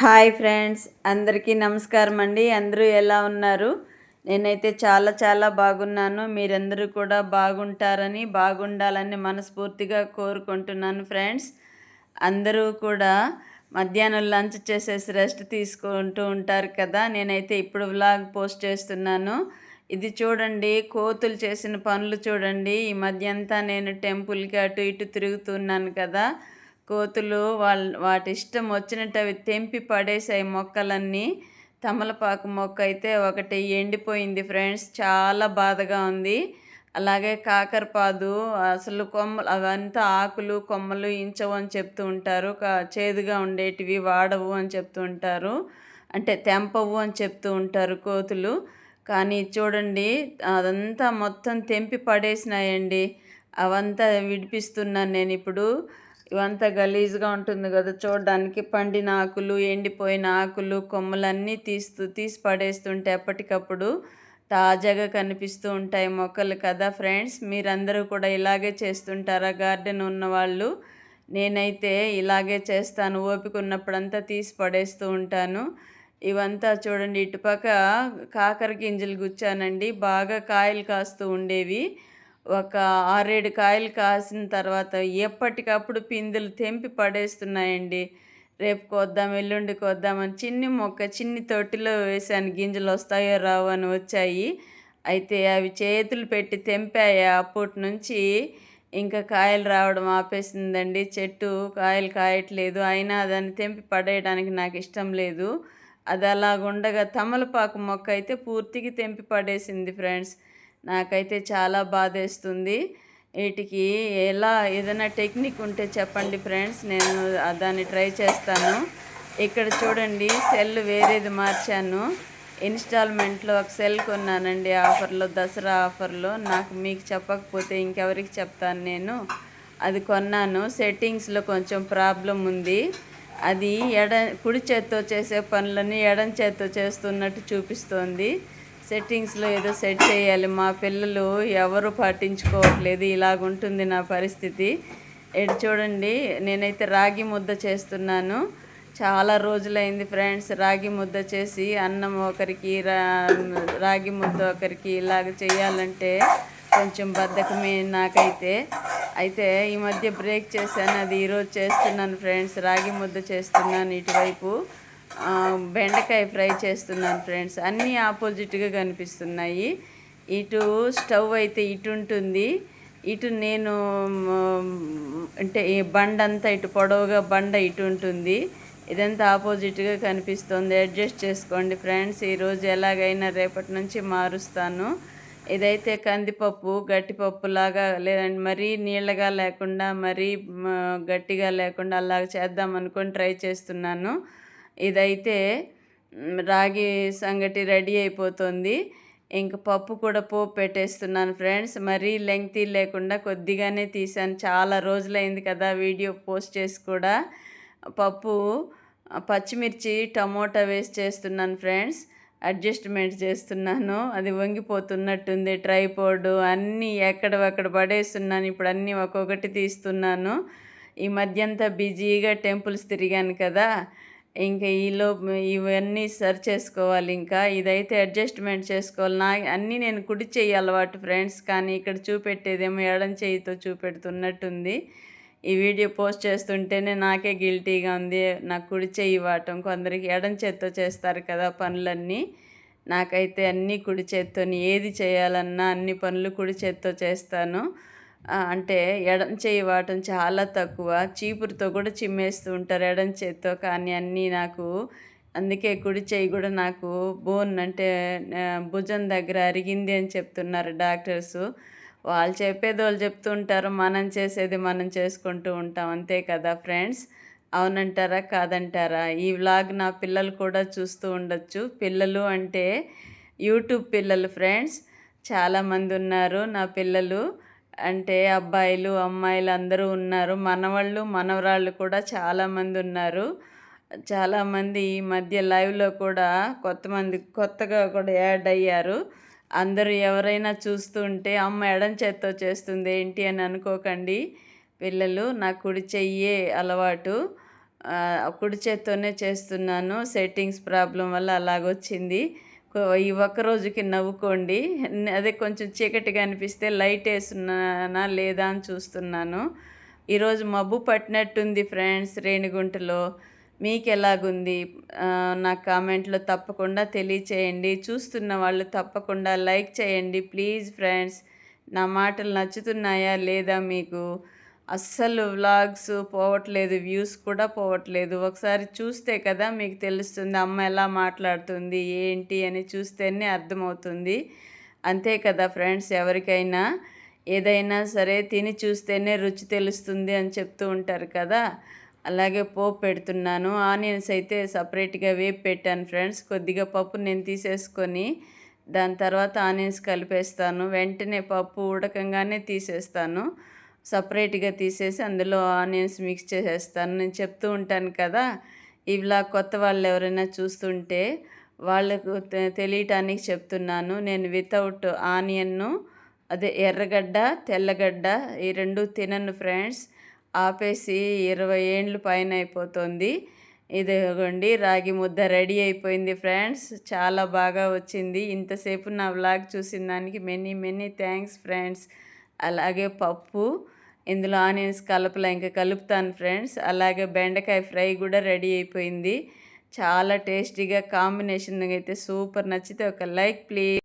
Hi friends అందరికీ నమస్కారం అండి. అందరూ ఎలా ఉన్నారు? నేనైతే చాలా చాలా బాగున్నాను. మీరందరూ కూడా బాగుంటారని బాగుండాలని మనస్ఫూర్తిగా కోరుకుంటున్నాను ఫ్రెండ్స్. అందరూ కూడా మధ్యాహ్నం లంచ్ చేసేసి రెస్ట్ తీసుకుంటూ ఉంటారు కదా. నేనైతే ఇప్పుడు వ్లాగ్ పోస్ట్ చేస్తున్నాను. ఇది చూడండి కోతులు చేసిన పనులు చూడండి. ఈ మధ్య అంతా నేను టెంపుల్కి అటు ఇటు తిరుగుతున్నాను కదా. కోతులు వాళ్ళ వాటి ఇష్టం వచ్చినట్టు అవి తెంపి పడేసాయి మొక్కలన్నీ. తమలపాకు మొక్క అయితే ఒకటి ఎండిపోయింది ఫ్రెండ్స్. చాలా బాధగా ఉంది. అలాగే కాకరపాదు అసలు కొమ్మలు అవంతా ఆకులు కొమ్మలు ఇంచవు అని చెప్తూ ఉంటారు. చేదుగా ఉండేటివి వాడవు అని చెప్తూ ఉంటారు. అంటే తెంపవు అని చెప్తూ ఉంటారు కోతులు. కానీ చూడండి అదంతా మొత్తం తెంపి పడేసినాయండి. అవంతా విడిపిస్తున్నాను నేను ఇప్పుడు. ఇవంతా గలీజ్గా ఉంటుంది కదా. చూడడానికి పండిన ఆకులు ఎండిపోయిన ఆకులు కొమ్మలన్నీ తీస్తూ తీసి పడేస్తుంటే ఎప్పటికప్పుడు తాజాగా కనిపిస్తూ ఉంటాయి మొక్కలు కదా ఫ్రెండ్స్. మీరందరూ కూడా ఇలాగే చేస్తుంటారా? గార్డెన్ ఉన్నవాళ్ళు నేనైతే ఇలాగే చేస్తాను. ఓపిక ఉన్నప్పుడంతా తీసి పడేస్తూ ఉంటాను. ఇవంతా చూడండి ఇటుపక్క కాకర గింజలు గుచ్చానండి. బాగా కాయలు కాస్తూ ఉండేవి. ఒక ఆరేడు కాయలు కాసిన తర్వాత ఎప్పటికప్పుడు పిందులు తెంపి పడేస్తున్నాయండి. రేపు కొద్దాం ఎల్లుండి కొద్దామని చిన్ని మొక్క చిన్ని తొట్టిలో వేసాను గింజలు వస్తాయో రావు అని వచ్చాయి. అయితే అవి చేతులు పెట్టి తెంపాయి. అప్పటి నుంచి ఇంకా కాయలు రావడం ఆపేసిందండి. చెట్టు కాయలు కాయట్లేదు. అయినా దాన్ని తెంపి పడేయడానికి నాకు ఇష్టం లేదు. అది అలాగుండగా తమలపాకు మొక్క అయితే పూర్తిగా తెంపి పడేసింది ఫ్రెండ్స్. నాకైతే చాలా బాధేస్తుంది. వీటికి ఎలా ఏదైనా టెక్నిక్ ఉంటే చెప్పండి ఫ్రెండ్స్. నేను దాన్ని ట్రై చేస్తాను. ఇక్కడ చూడండి సెల్ వేరేది మార్చాను. ఇన్స్టాల్మెంట్లో ఒక సెల్ కొన్నానండి ఆఫర్లో దసరా ఆఫర్లో. నాకు మీకు చెప్పకపోతే ఇంకెవరికి చెప్తాను నేను. అది కొన్నాను. సెట్టింగ్స్లో కొంచెం ప్రాబ్లం ఉంది. అది ఎడ కుడి చేత్తో చేసే పనులని ఎడం చేత్తో చేస్తున్నట్టు చూపిస్తోంది. సెట్టింగ్స్లో ఏదో సెట్ చేయాలి. మా పిల్లలు ఎవరు పాటించుకోవట్లేదు. ఇలాగుంటుంది నా పరిస్థితి. ఎటు చూడండి నేనైతే రాగి ముద్ద చేస్తున్నాను. చాలా రోజులైంది ఫ్రెండ్స్ రాగి ముద్ద చేసి అన్నం ఒకరికి రా రాగి ముద్ద ఒకరికి ఇలాగ చేయాలంటే కొంచెం బద్ధకమే నాకైతే. అయితే ఈ మధ్య బ్రేక్ చేశాను. అది ఈరోజు చేస్తున్నాను ఫ్రెండ్స్. రాగి ముద్ద చేస్తున్నాను ఇటువైపు. బెండకాయ ఫ్రై చేస్తున్నాను ఫ్రెండ్స్. అన్నీ ఆపోజిట్గా కనిపిస్తున్నాయి. ఇటు స్టవ్ అయితే ఇటు ఉంటుంది. ఇటు నేను అంటే ఈ బండ అంతా ఇటు పొడవుగా బండ ఇటు ఉంటుంది. ఇదంతా ఆపోజిట్గా కనిపిస్తుంది. అడ్జస్ట్ చేసుకోండి ఫ్రెండ్స్. ఈరోజు ఎలాగైనా రేపటి నుంచి మారుస్తాను. ఇదైతే కందిపప్పు గట్టిపప్పు లాగా లేదంటే మరీ నీళ్ళగా లేకుండా మరీ గట్టిగా లేకుండా అలాగ చేద్దాం అనుకొని ట్రై చేస్తున్నాను. ఇదైతే రాగి సంగటి రెడీ అయిపోతుంది. ఇంక పప్పు కూడా పోపు పెట్టేస్తున్నాను ఫ్రెండ్స్. మరీ లెంగ్తీ లేకుండా కొద్దిగానే తీసాను చాలా రోజులైంది కదా వీడియో పోస్ట్ చేసి కూడా. పప్పు పచ్చిమిర్చి టమోటా వేసి చేస్తున్నాను ఫ్రెండ్స్. అడ్జస్ట్మెంట్ చేస్తున్నాను. అది వంగిపోతున్నట్టుంది ట్రైపోర్డు. అన్నీ ఎక్కడవక్కడ పడేస్తున్నాను. ఇప్పుడు అన్నీ ఒక్కొక్కటి తీస్తున్నాను. ఈ మధ్యంతా బిజీగా టెంపుల్స్ తిరిగాను కదా. ఇంకా ఈలో ఇవన్నీ సరి చేసుకోవాలి. ఇంకా ఇదైతే అడ్జస్ట్మెంట్ చేసుకోవాలి. నా అన్నీ నేను కుడి చెయ్యి అలవాటు ఫ్రెండ్స్. కానీ ఇక్కడ చూపెట్టేదేమో ఎడం చేయితో చూపెడుతున్నట్టుంది. ఈ వీడియో పోస్ట్ చేస్తుంటేనే నాకే గిల్టీగా ఉంది. నాకు కుడి చేయి ఇవ్వటం కొందరికి ఎడం చేత్తో చేస్తారు కదా పనులన్నీ. నాకైతే అన్నీ కుడి చేత్తోని ఏది చేయాలన్నా అన్ని పనులు కుడి చేత్తో చేస్తాను. అంటే ఎడం చేయి వాడటం చాలా తక్కువ. చీపురుతో కూడా చిమ్మేస్తూ ఉంటారు ఎడం చేతితో. కానీ అన్నీ నాకు అందుకే కుడి చేయి కూడా నాకు బోన్ అంటే భుజం దగ్గర అరిగింది అని చెప్తున్నారు డాక్టర్స్. వాళ్ళు చెప్పేది వాళ్ళు చెప్తుంటారు మనం చేసేది మనం చేసుకుంటూ ఉంటాం. అంతే కదా ఫ్రెండ్స్? అవునంటారా? కాదంటారా? ఈ వ్లాగ్ నా పిల్లలు కూడా చూస్తూ ఉండొచ్చు. పిల్లలు అంటే యూట్యూబ్ పిల్లలు ఫ్రెండ్స్. చాలామంది ఉన్నారు నా పిల్లలు. అంటే అబ్బాయిలు అమ్మాయిలు అందరూ ఉన్నారు. మనవాళ్ళు మనవరాళ్ళు కూడా చాలామంది ఉన్నారు. చాలామంది ఈ మధ్య లైవ్లో కూడా కొత్తమంది కొత్తగా కూడా యాడ్ అయ్యారు. అందరూ ఎవరైనా చూస్తుంటే అమ్మ ఎడం చేత్తో చేస్తుంది ఏంటి అని అనుకోకండి. పిల్లలు నా కుడి చెయ్యే అలవాటు కుడి చేత్తోనే చేస్తున్నాను. సెట్టింగ్స్ ప్రాబ్లం వల్ల అలాగొచ్చింది. ఈ ఒక్క రోజుకి నవ్వుకోండి. అదే కొంచెం చీకటిగా అనిపిస్తే లైట్ వేస్తున్నానా లేదా అని చూస్తున్నాను. ఈరోజు మబ్బు పట్టినట్టుంది ఫ్రెండ్స్ రేణిగుంటలో. మీకు ఎలాగుంది నా కామెంట్లో తప్పకుండా తెలియచేయండి. చూస్తున్న వాళ్ళు తప్పకుండా లైక్ చేయండి. ప్లీజ్ ఫ్రెండ్స్ నా మాటలు నచ్చుతున్నాయా లేదా మీకు? అస్సలు వ్లాగ్స్ పోవట్లేదు వ్యూస్ కూడా పోవట్లేదు. ఒకసారి చూస్తే కదా మీకు తెలుస్తుంది అమ్మ ఎలా మాట్లాడుతుంది ఏంటి అని చూస్తేనే అర్థమవుతుంది. అంతే కదా ఫ్రెండ్స్ ఎవరికైనా ఏదైనా సరే తిని చూస్తేనే రుచి తెలుస్తుంది అని చెప్తూ ఉంటారు కదా. అలాగే పోపు పెడుతున్నాను ఆనియన్స్ అయితే సపరేట్గా వేపు పెట్టాను ఫ్రెండ్స్. కొద్దిగా పప్పు నేను తీసేసుకొని దాని తర్వాత ఆనియన్స్ కలిపేస్తాను. వెంటనే పప్పు ఉడకంగానే తీసేస్తాను. సపరేట్గా తీసేసి అందులో ఆనియన్స్ మిక్స్ చేసేస్తాను. నేను చెప్తూ ఉంటాను కదా ఇలా కొత్త వాళ్ళు ఎవరైనా చూస్తుంటే వాళ్ళకు తె- తెలియటానికి చెప్తున్నాను. నేను వితౌట్ ఆనియన్ను అదే ఎర్రగడ్డ తెల్లగడ్డ ఈ రెండు తినను ఫ్రెండ్స్. ఆపేసి ఇరవై ఏండ్లు పైన అయిపోతుంది. ఇదిగోండి రాగి ముద్ద రెడీ అయిపోయింది ఫ్రెండ్స్. చాలా బాగా వచ్చింది. ఇంతసేపు నా వ్లాగ్ చూసిన దానికి మెనీ మెనీ థ్యాంక్స్ ఫ్రెండ్స్. అలాగే పప్పు ఇందులో ఆనియన్స్ కలపలా ఇంకా కలుపుతాను ఫ్రెండ్స్. అలాగే బెండకాయ ఫ్రై కూడా రెడీ అయిపోయింది. చాలా టేస్టీగా కాంబినేషన్ అయితే సూపర్ నచ్చితే ఒక లైక్ ప్లీజ్.